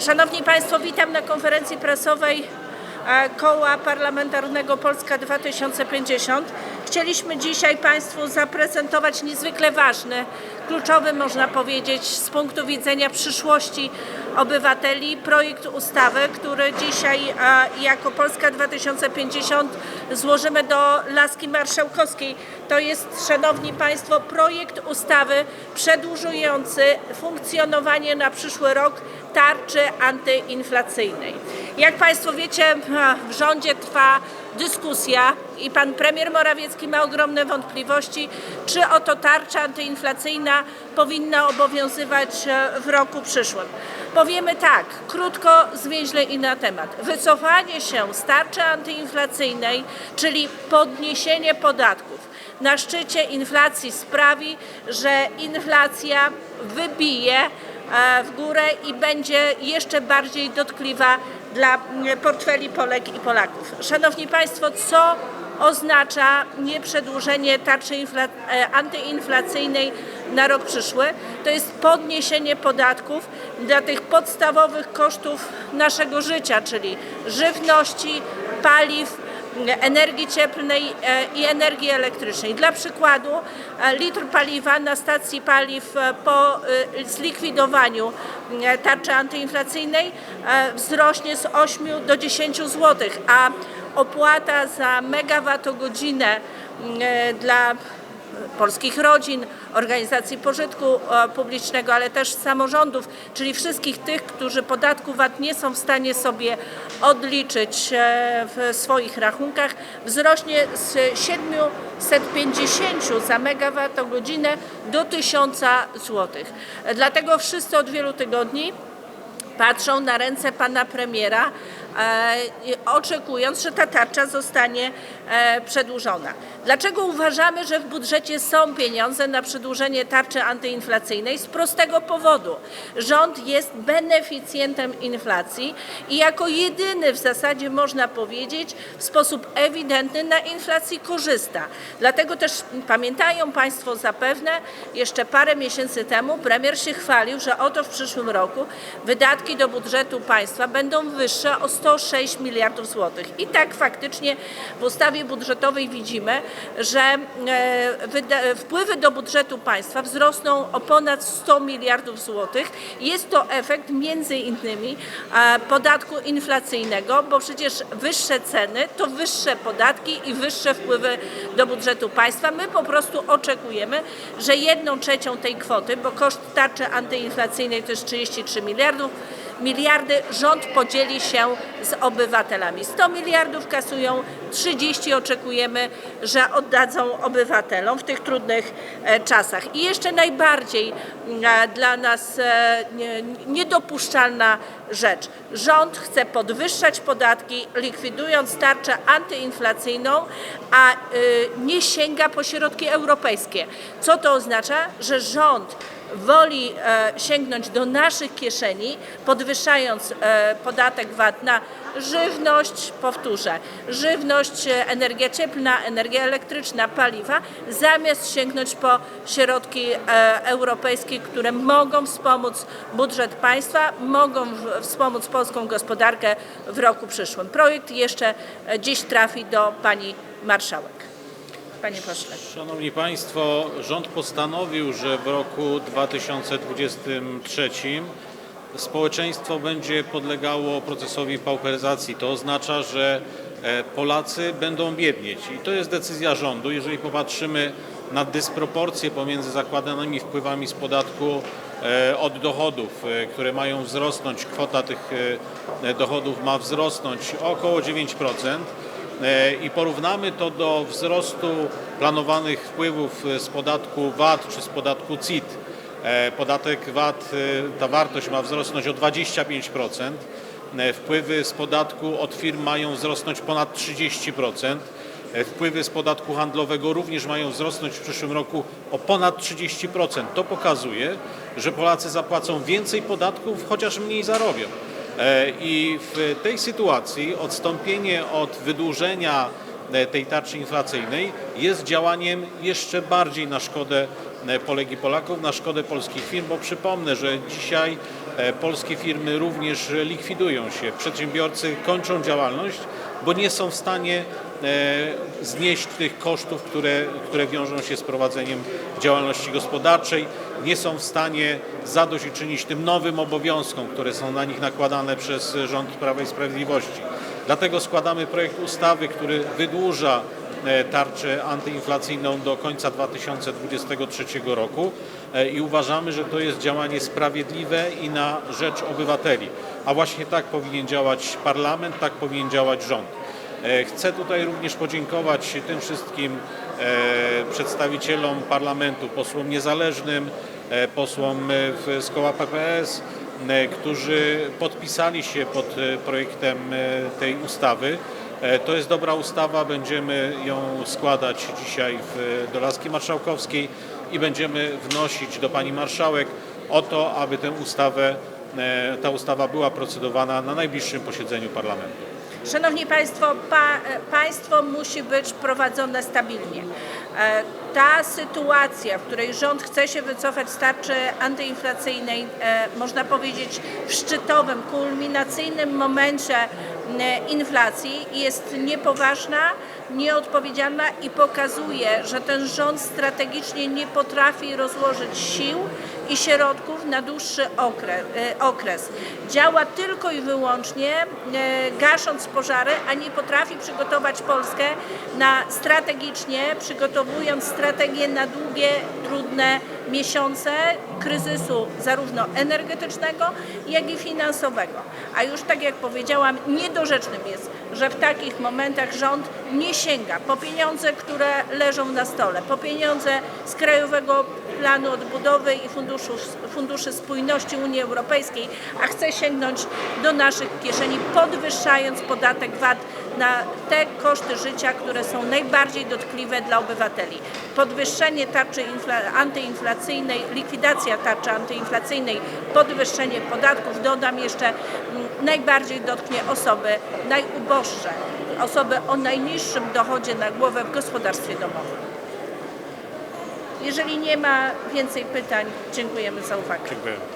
Szanowni Państwo, witam na konferencji prasowej e, Koła Parlamentarnego Polska 2050. Chcieliśmy dzisiaj Państwu zaprezentować niezwykle ważny, kluczowy można powiedzieć z punktu widzenia przyszłości obywateli projekt ustawy, który dzisiaj e, jako Polska 2050 złożymy do laski marszałkowskiej. To jest, Szanowni Państwo, projekt ustawy przedłużujący funkcjonowanie na przyszły rok tarczy antyinflacyjnej. Jak Państwo wiecie, w rządzie trwa dyskusja i pan premier Morawiecki ma ogromne wątpliwości, czy oto tarcza antyinflacyjna powinna obowiązywać e, w roku przyszłym. Powiemy tak, krótko, zwięźle i na temat. Wycofanie się z tarczy antyinflacyjnej, czyli podniesienie podatków na szczycie inflacji sprawi, że inflacja wybije w górę i będzie jeszcze bardziej dotkliwa dla mm, portfeli Polek i Polaków. Szanowni Państwo, co oznacza nieprzedłużenie tarczy e, antyinflacyjnej na rok przyszły? To jest podniesienie podatków dla tych podstawowych kosztów naszego życia, czyli żywności, paliw, energii cieplnej e, i energii elektrycznej. Dla przykładu e, litr paliwa na stacji paliw e, po zlikwidowaniu tarczy antyinflacyjnej wzrośnie z 8 do 10 zł, a opłata za megawattogodzinę e, dla polskich rodzin, organizacji pożytku e, publicznego, ale też samorządów, czyli wszystkich tych, którzy podatku VAT nie są w stanie sobie odliczyć e, w swoich rachunkach, wzrośnie z 750 za megawattogodzinę do 1000 zł. Dlatego wszyscy od wielu tygodni patrzą na ręce pana premiera, oczekując, że ta tarcza zostanie e, przedłużona. Dlaczego uważamy, że w budżecie są pieniądze na przedłużenie tarczy antyinflacyjnej? Z prostego powodu. Rząd jest beneficjentem inflacji i jako jedyny w zasadzie można powiedzieć w sposób ewidentny na inflacji korzysta. Dlatego też pamiętają Państwo zapewne jeszcze parę miesięcy temu premier się chwalił, że oto w przyszłym roku wydatki do budżetu państwa będą wyższe o 106 miliardów złotych. I tak faktycznie w ustawie budżetowej widzimy, że e, wpływy do budżetu państwa wzrosną o ponad 100 miliardów złotych. Jest to efekt między innymi e, podatku inflacyjnego, bo przecież wyższe ceny to wyższe podatki i wyższe wpływy do budżetu państwa. My po prostu oczekujemy, że jedną trzecią tej kwoty, bo koszt tarczy antyinflacyjnej to jest 33 miliardów, miliardy rząd podzieli się z obywatelami. 100 miliardów kasują, 30 oczekujemy, że oddadzą obywatelom w tych trudnych e, czasach. I jeszcze najbardziej e, dla nas e, nie- niedopuszczalna rzecz. Rząd chce podwyższać podatki, likwidując tarczę antyinflacyjną, a nie sięga po środki europejskie. Co to oznacza? Że rząd woli e, sięgnąć do naszych kieszeni, podwyższając e, podatek VAT na żywność, powtórzę, żywność, e, energia cieplna, energia elektryczna, paliwa, zamiast sięgnąć po środki europejskie, które mogą wspomóc budżet państwa, mogą wspomóc polską gospodarkę w roku przyszłym. Projekt jeszcze dziś trafi do pani marszałek. Panie pośle. Szanowni Państwo, rząd postanowił, że w roku 2023 społeczeństwo będzie podlegało procesowi pauperyzacji. To oznacza, że e, Polacy będą biednieć i to jest decyzja rządu. Jeżeli popatrzymy na dysproporcje pomiędzy zakładanymi wpływami z podatku e, od dochodów, e, które mają wzrosnąć, kwota tych dochodów ma wzrosnąć o około 9%, E, i porównamy to do wzrostu planowanych wpływów e, z podatku VAT czy z podatku CIT, e, podatek VAT, e, ta wartość ma wzrosnąć o 25%, e, wpływy z podatku od firm mają wzrosnąć ponad 30%, e, wpływy z podatku handlowego również mają wzrosnąć w przyszłym roku o ponad 30%. To pokazuje, że Polacy zapłacą więcej podatków, chociaż mniej zarobią. E, I w tej sytuacji odstąpienie od wydłużenia e, tej tarczy inflacyjnej jest działaniem jeszcze bardziej na szkodę e, Polek Polaków, na szkodę polskich firm, bo przypomnę, że dzisiaj Polskie firmy również likwidują się. Przedsiębiorcy kończą działalność, bo nie są w stanie znieść tych kosztów, które, które wiążą się z prowadzeniem działalności gospodarczej. Nie są w stanie zadośćuczynić tym nowym obowiązkom, które są na nich nakładane przez rząd Prawa i Sprawiedliwości. Dlatego składamy projekt ustawy, który wydłuża e, tarczę antyinflacyjną do końca 2023 roku e, i uważamy, że to jest działanie sprawiedliwe i na rzecz obywateli. A właśnie tak powinien działać parlament, tak powinien działać rząd. E, Chcę tutaj również podziękować tym wszystkim przedstawicielom parlamentu, posłom niezależnym, posłom e, z koła PPS, e, którzy podpisali się pod e, projektem e, tej ustawy. E, To jest dobra ustawa, będziemy ją składać dzisiaj do Laski Marszałkowskiej i będziemy wnosić do Pani Marszałek o to, aby tę ustawę, e, ta ustawa była procedowana na najbliższym posiedzeniu parlamentu. Szanowni Państwo, pa, e, państwo musi być prowadzone stabilnie. E, Ta sytuacja, w której rząd chce się wycofać z tarczy antyinflacyjnej, e, można powiedzieć w szczytowym, kulminacyjnym momencie e, inflacji jest niepoważna, nieodpowiedzialna i pokazuje, że ten rząd strategicznie nie potrafi rozłożyć sił i środków na dłuższy okres. okres. Działa tylko i wyłącznie e, gasząc pożary, a nie potrafi przygotować Polskę na strategicznie, przygotowując strategię na długie, trudne miesiące kryzysu zarówno energetycznego, jak i finansowego. A już tak jak powiedziałam, niedorzecznym jest, że w takich momentach rząd nie sięga po pieniądze, które leżą na stole, po pieniądze z Krajowego Planu Odbudowy i funduszu, Funduszy Spójności Unii Europejskiej, a chce sięgnąć do naszych kieszeni, podwyższając podatek VAT na te koszty życia, które są najbardziej dotkliwe dla obywateli. Podwyższenie tarczy infla- antyinflacyjnej, likwidacja tarczy antyinflacyjnej, podwyższenie podatków, dodam jeszcze, mm, najbardziej dotknie osoby najuboższe, osoby o najniższym dochodzie na głowę w gospodarstwie domowym. Jeżeli nie ma więcej pytań, dziękujemy za uwagę. Dziękuję.